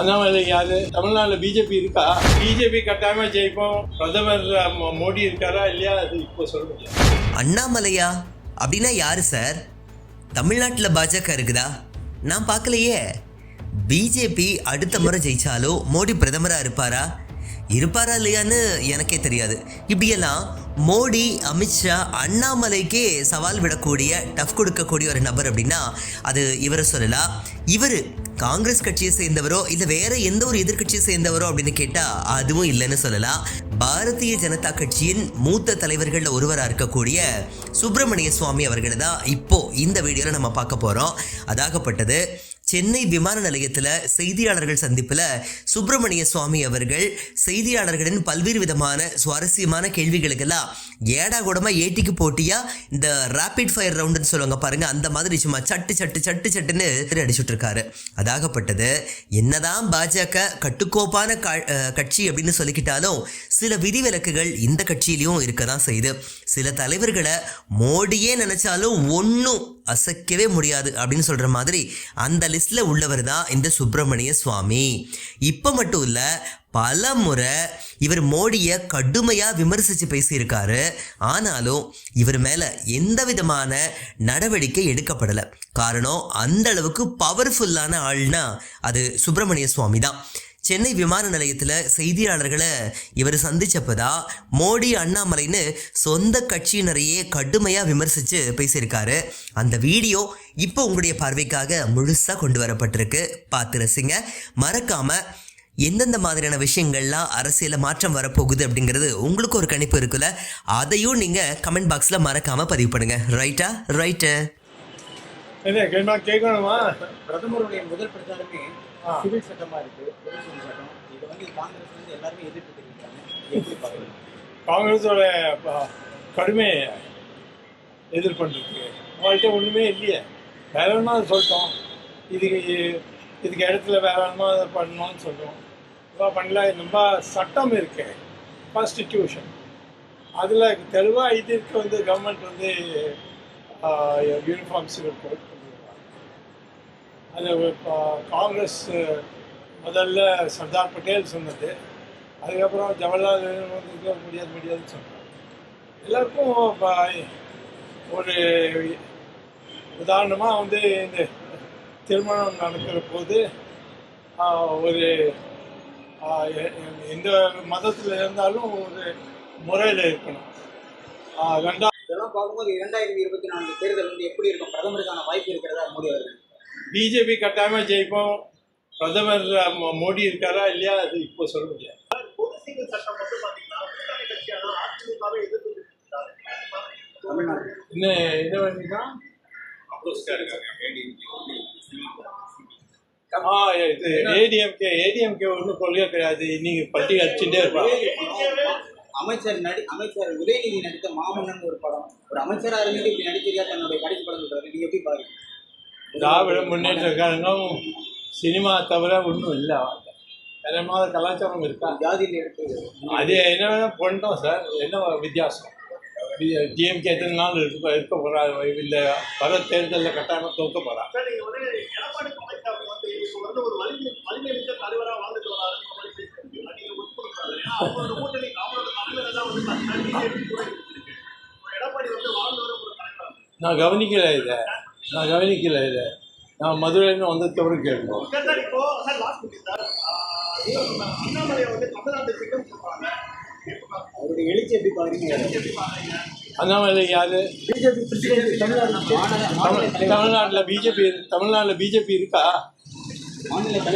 அண்ணாமலை யாரு தமிழ்நாட்டில் பிஜேபி இருக்கா? பிஜேபி கட்டாயமா ஜெயிப்போம். பிரதமர் மோடி இருக்காரா இல்லையா? அது இப்போ சொல்ல முடியாது. அண்ணாமலையா? அப்படின்னா யாரு சார்? தமிழ்நாட்டில் பாஜக இருக்குதா? நான் பார்க்கலையே. பிஜேபி அடுத்த முறை ஜெயிச்சாலோ மோடி பிரதமராக இருப்பாரா? இருப்பாரா இல்லையான்னு எனக்கே தெரியாது. இப்படியெல்லாம் மோடி அமித்ஷா அண்ணாமலைக்கே சவால் விடக்கூடிய டஃப் கொடுக்கக்கூடிய ஒரு நபர் அப்படின்னா அது இவரை சொல்லலாம் இவர் காங்கிரஸ் கட்சியை சேர்ந்தவரோ இல்லை வேற எந்த ஒரு எதிர்க்கட்சியை சேர்ந்தவரோ அப்படின்னு கேட்டால் அதுவும் இல்லைன்னு சொல்லலாம் பாரதிய ஜனதா கட்சியின் மூத்த தலைவர்களில் ஒருவராக இருக்கக்கூடிய சுப்பிரமணிய சுவாமி அவர்களை தான் இப்போ இந்த வீடியோவில் நம்ம பார்க்க போகிறோம் அதாகப்பட்டது சென்னை விமான நிலையத்தில் செய்தியாளர்கள் சந்திப்பில் சுப்பிரமணிய சுவாமி அவர்கள் செய்தியாளர்களின் பல்வேறு விதமான சுவாரஸ்யமான கேள்விகளுக்கெல்லாம் ஏடா கூடமா ஏட்டிக்கு போட்டியாக இந்த ரேபிட் ஃபயர் ரவுண்டுன்னு சொல்லுவாங்க பாருங்கள் அந்த மாதிரி சும்மா சட்டு சட்டு சட்டு சட்டுன்னு அடிச்சுட்டு இருக்காரு அதாகப்பட்டது என்னதான் பாஜக கட்டுக்கோப்பான கட்சி அப்படின்னு சொல்லிக்கிட்டாலும் சில விதிவிலக்குகள் இந்த கட்சியிலையும் இருக்க தான் செய்யுது. சில தலைவர்களை மோடியே நினச்சாலும் ஒன்றும் அசைக்கவே முடியாது அப்படின்னு சொல்கிற மாதிரி அந்த லிஸ்ட்டில் உள்ளவர் தான் இந்த சுப்பிரமணிய சுவாமி. இப்போ மட்டும் இல்லை பல முறை இவர் மோடியை கடுமையாக விமர்சித்து பேசியிருக்காரு. ஆனாலும் இவர் மேலே எந்த விதமான நடவடிக்கை எடுக்கப்படலை. காரணம் அந்த அளவுக்கு பவர்ஃபுல்லான ஆள்னா அது சுப்பிரமணிய சுவாமி தான். சென்னை விமான நிலையத்தில் செய்தியாளர்களை இவர் சந்திச்சப்பதான் மோடி அண்ணாமலைன்னு சொந்த கட்சியினரையே கடுமையாக விமர்சித்து பேசியிருக்காரு. அந்த வீடியோ இப்போ உங்களுடைய பார்வைக்காக முழுசாக கொண்டு வரப்பட்டிருக்கு. பார்த்து ரசிங்க. மறக்காமல் எந்தெந்த மாதிரியான விஷயங்கள்லாம் அரசியலில் மாற்றம் வரப்போகுது அப்படிங்கிறது உங்களுக்கு ஒரு கணிப்பு இருக்குல்ல அதையும் நீங்கள் கமெண்ட் பாக்ஸில் மறக்காமல் பதிவு பண்ணுங்கள் ரைட்டா? ரைட்டு. என்ன கேட்கணுமா? பிரதமருடைய முதல் பிரச்சாரமே சிவில் சட்டமா இருக்கு பொது சிவில் சட்டம். இது வந்து காங்கிரஸ் வந்து எல்லாருமே எதிர்ப்பு தெரிவிக்கிறாங்க காங்கிரஸோட கடுமை எதிர்பண்ணிருக்கு அவங்கள்ட்ட ஒன்றுமே இல்லையே. வேற ஒன்றா சொல்லிட்டோம் இதுக்கு இதுக்கு இடத்துல வேற ஒன்றா பண்ணணும்னு சொல்லுவோம் இப்போ பண்ணல நம்ம சட்டம் இருக்கு. கான்ஸ்டிடியூஷன் அதில் தெளிவாக இது இருக்க வந்து கவர்மெண்ட் வந்து யூனிஃபார்ம் சிவில் கோட் அது இப்போ காங்கிரஸ் முதல்ல சர்தார் பட்டேல் சொன்னது. அதுக்கப்புறம் ஜவஹர்லால் நேரு வந்து முடியாது முடியாதுன்னு சொன்னாங்க எல்லாருக்கும் இப்போ ஒரு உதாரணமாக வந்து இந்த திருமணம் நடக்கிற போது ஒரு எந்த மதத்தில் இருந்தாலும் ஒரு முறையில் இருக்கணும். ரெண்டாவது இதெல்லாம் பார்க்கும்போது இரண்டாயிரத்தி இருபத்தி நான்கு தேர்தல் வந்து எப்படி இருக்கும்? பிரதமருக்கான வாய்ப்பு இருக்கிறதா? மோடி அவர்கள். பிஜேபி கட்டாயமாக ஜெயிப்போம். பிரதமர் மோடி இருக்காரா இல்லையா? அது இப்போ சொல்ல முடியாது. என்ன ஆ இது ஏடிஎம்கே ஏடிஎம்கே ஒன்றும் கொள்கை கிடையாது. இன்னைக்கு பட்டி அடிச்சுட்டே இருப்பாங்க அமைச்சர் நடி அமைச்சர் உதயநிதி நடித்த மாமன்னன் ஒரு படம். ஒரு அமைச்சரா இருந்துட்டு இப்படி நடிச்சிருக்கா தன்னுடைய கடைசி படம் சொல்றாரு. நீங்க எப்படி பாருங்க திராவிட முன்னேற்ற கழகம் சினிமா தவிர ஒன்றும் இல்லை அவங்க தரமான கலாச்சாரம் இருக்கா? ஜாதியில் எடுத்து அது என்ன வேணா பண்ணோம் சார். என்ன வித்தியாசம்? டிஎம்கே எத்தனை நாள் இருக்க இருக்க போகிறா இல்லை வர தேர்தலில் கட்டாயமாக தோக்க போகிறா நான் கவனிக்கல இதை. நான் கவனிக்கல இதை. நான் மதுரைன்னு வந்ததுக்கப்புறம் கேட்போம். சார் சார் இப்போ சார். லாஸ்ட் மினிட் சார் ஆஹ் அண்ணாமலையை வந்து சிங்கம் சொல்றாங்க அவருடைய எழுச்சி எப்படி அண்ணாமலை யாரு? தமிழ்நாட்டில் பிஜேபி தமிழ்நாட்டில் பிஜேபி இருக்கா?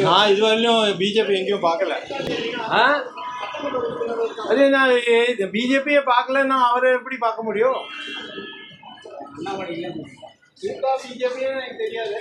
நான் இதுவரையிலும் பிஜேபி எங்கேயும் பார்க்கல. ஆ? அதே நான் பிஜேபியை பார்க்கலன்னா அவரை எப்படி பார்க்க முடியும்? அண்ணாமலை இல்லை இருக்கா பிஜேபியே எனக்கு தெரியாது